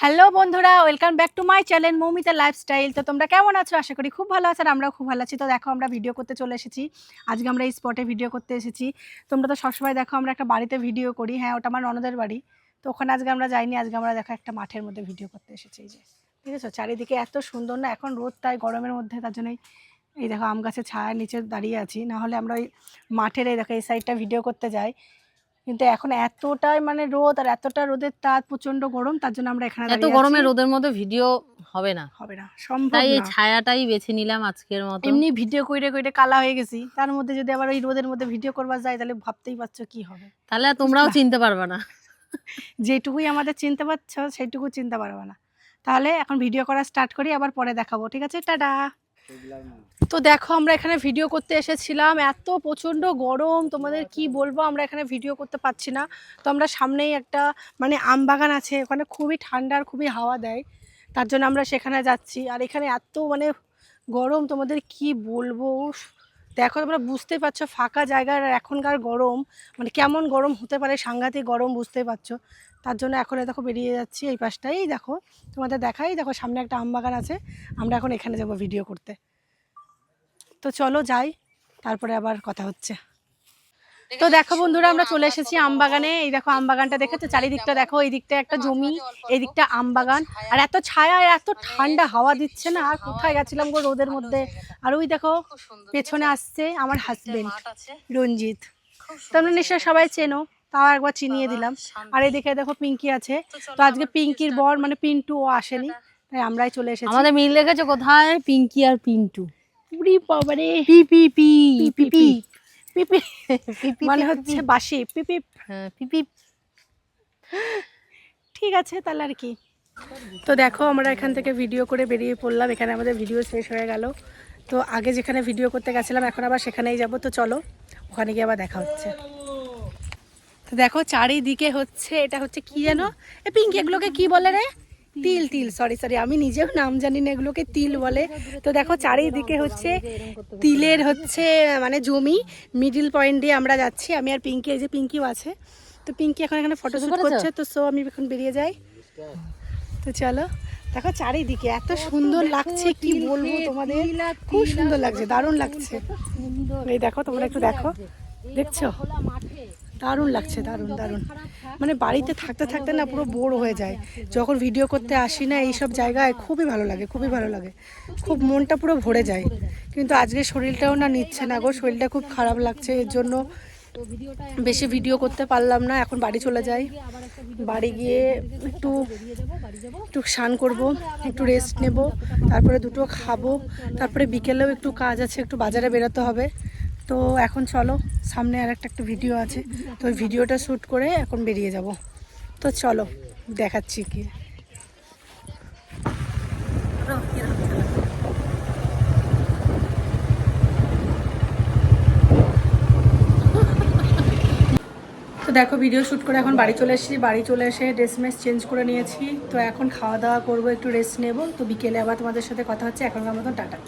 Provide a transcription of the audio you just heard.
Hello বন্ধুরা, welcome back to my channel Moumita lifestyle. তো তোমরা কেমন আছো? আশা করি খুব ভালো আছো আর আমরাও খুব ভালো আছি। তো দেখো, আমরা ভিডিও করতে চলে এসেছি। আজকে আমরা এই স্পটে ভিডিও করতে এসেছি। তোমরা তো সবসময় দেখো, আমরা একটা বাড়িতে ভিডিও করি। হ্যাঁ ওটা আমার ননদের বাড়ি। তো ওখানে আজকে আমরা যাইনি, আজকে আমরা দেখো একটা মাঠের মধ্যে ভিডিও করতে এসেছি। এই যে ঠিক আছে চারিদিকে এত সুন্দর না, এখন রোদ, তাই গরমের মধ্যে, তার জন্যই এই দেখো, আম গাছের ছায়ার নিচে দাঁড়িয়ে আছি। না হলে আমরা ওই মাঠের এই দেখো, এই সাইডটা ভিডিও করতে যাই। কিন্তু এখন এতটাই মানে রোদ আর এতটা রোদের তাপ প্রচণ্ড গরম তার জন্য আমরা এখানে এত গরমে রোদের মধ্যে ভিডিও হবে না। হবে না সম্ভব তাই এই ছায়াটাই বেছে নিলাম আজকের মতো। এমনি ভিডিও কইরে কইরে কালা হয়ে গেছি তার মধ্যে যদি আবার ওই রোদের মধ্যে ভিডিও করবার যায় তাহলে ভাবতেই পারছ কি হবে। তাহলে তোমরাও চিনতে পারবে না। যেটুকুই আমাদের চিনতে পারছ সেটুকু চিনতে পারবে না। তাহলে এখন ভিডিও করা স্টার্ট করি আবার পরে দেখাবো ঠিক আছে? টাটা! তো দেখো, আমরা এখানে ভিডিও করতে এসেছিলাম। এত প্রচণ্ড গরম, তোমাদের কি বলব? আমরা এখানে ভিডিও করতে পারছি না। তো আমরা সামনেই একটা মানে আম বাগান আছে, ওখানে খুবই ঠান্ডা আর খুবই হাওয়া দেয়। তার জন্য আমরা সেখানে যাচ্ছি। আর এখানে এত মানে গরম, তোমাদের কি বলব? দেখো তোমরা বুঝতে পারছ ফাঁকা জায়গার এখনকার গরম মানে কেমন গরম হতে পারে, সাংঘাতিক গরম বুঝতে পারছ। তার জন্য এখন দেখো বেরিয়ে যাচ্ছি এই পাশটাই দেখো, তোমাদের দেখাই, দেখো সামনে একটা আম বাগান আছে, আমরা এখন এখানে যাব ভিডিও করতে। তো চলো যাই, তারপরে আবার কথা হচ্ছে। তো দেখো বন্ধুরা আমরা চলে এসেছি আম বাগানে এই দেখো আম বাগানটা দেখেছ চারিদিকটা দেখো এই দিকটা একটা জমি এই দিকটা আম বাগান। আর এত ছায়া আর এত ঠান্ডা হাওয়া দিচ্ছে না আর কোথায় গেছিলাম গো রোদের মধ্যে? আর ওই দেখো পেছনে আসছে আমার হাজবেন্ড রঞ্জিত। তোমরা নিশ্চয় সবাই চেনো তাও একবার চিনিয়ে দিলাম। আর এদিকে দেখো পিঙ্কি আছে। তো আজকে পিঙ্কির বর মানে পিন্টু ও আসেনি তাই আমরাই চলে এসেছি। আমাদের মিল রেখেছো কোথায়? পিঙ্কি আর পিন্টু। উরি বাবারে। P P P P. P P P. PP মানে হচ্ছে বাসি পিপি হ্যাঁ, পিপি। ঠিক আছে তাহলে আর কি। তো দেখো আমরা এখান থেকে ভিডিও করে বেরিয়ে পড়লাম। এখানে আমাদের ভিডিও শেষ হয়ে গেল। তো আগে যেখানে ভিডিও করতে গেছিলাম এখন আবার সেখানেই যাব। তো চলো ওখানে গিয়ে আবার দেখা হচ্ছে। তো দেখো চারিদিকে হচ্ছে এটা হচ্ছে কি যেন? এ পিঙ্কি এগুলোকে কি বলে রে? তিল তিল সরি সরি আমি নিজেও নাম জানি না এগুলোকে তিল বলে। তো দেখো চারিদিকে হচ্ছে তিলের হচ্ছে মানে জমি। মিডিল পয়েন্ট দিয়ে আমরা যাচ্ছি। আমি আর পিঙ্কি এই যে পিঙ্কিও আছে। তো পিঙ্কি এখন এখানে ফটোশ্যুট করেছ? করছে তো সো আমি এখন বেরিয়ে যাই। তো চলো। দেখো চারিদিকে এত সুন্দর লাগছে কি বলব তোমাদের? খুব সুন্দর লাগছে দারুণ লাগছে। এই দেখো তোমরা একটু দেখো। দেখছ? দারুণ লাগছে, দারুণ দারুণ। মানে বাড়িতে থাকতে থাকতে না পুরো বোর হয়ে যায়। যখন ভিডিও করতে আসি না, এইসব জায়গায় খুবই ভালো লাগে, খুবই ভালো লাগে। খুব মনটা পুরো ভরে যায়। কিন্তু আজকে শরীরটাও না নিচ্ছে না গো, শরীরটা খুব খারাপ লাগছে, এর জন্য বেশি ভিডিও করতে পারলাম না। এখন বাড়ি চলে যাই। বাড়ি গিয়ে একটু একটু স্নান করব, একটু রেস্ট নেব, তারপরে দুটো খাব, তারপরে বিকেলেও একটু কাজ আছে, একটু বাজারে বেরোতে হবে। তো এখন চলো, সামনে আর একটা একটু ভিডিও আছে। তো ওই ভিডিওটা শ্যুট করে এখন বেরিয়ে যাব। তো চলো, দেখাচ্ছি কি। তো দেখো ভিডিও শ্যুট করে এখন বাড়ি চলে এসেছি। বাড়ি চলে এসে ড্রেস মেস চেঞ্জ করে নিয়েছি। তো এখন খাওয়া দাওয়া করব, একটু রেস্ট নেব। তো বিকেলে আবার তোমাদের সাথে কথা হচ্ছে। এখনকার মতন টাটা।